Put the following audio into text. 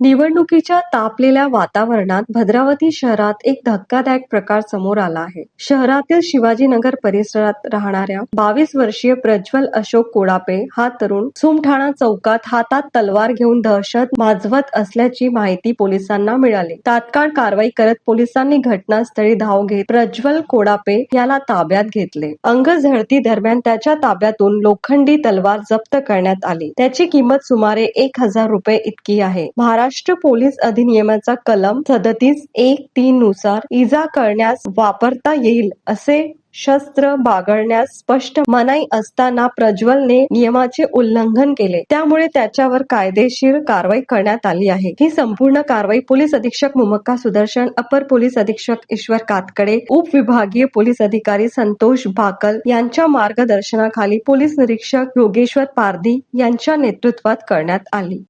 निवडणुकीच्या तापलेल्या वातावरणात भद्रावती शहरात एक धक्कादायक प्रकार समोर आला आहे. शहरातील शिवाजीनगर परिसरात राहणाऱ्या बावीस वर्षीय प्रज्वल अशोक कोडापे हा तरुण सुमठाणा चौकात हातात तलवार घेऊन दहशत माजवत असल्याची माहिती पोलिसांना मिळाली. तात्काळ कारवाई करत पोलिसांनी घटनास्थळी धाव घेत प्रज्वल कोडापे याला ताब्यात घेतले. अंगझडती दरम्यान त्याच्या ताब्यातून लोखंडी तलवार जप्त करण्यात आली. त्याची किंमत सुमारे एक हजार रुपये इतकी आहे. महाराष्ट्र पोलीस अधिनियमाचा कलम सदतीस एक तीन नुसार इजा करण्यास वापरता येईल असे शस्त्र बागळण्यास स्पष्ट मनाई असताना प्रज्वलने नियमाचे उल्लंघन केले. त्यामुळे त्याच्यावर कायदेशीर कारवाई करण्यात आली आहे. ही संपूर्ण कारवाई पोलीस अधीक्षक मुमक्का सुदर्शन अपर पोलीस अधीक्षक ईश्वर कातकडे उपविभागीय पोलीस अधिकारी संतोष भाकल यांच्या मार्गदर्शनाखाली पोलीस निरीक्षक योगेश्वर पारधी यांच्या नेतृत्वात करण्यात आली.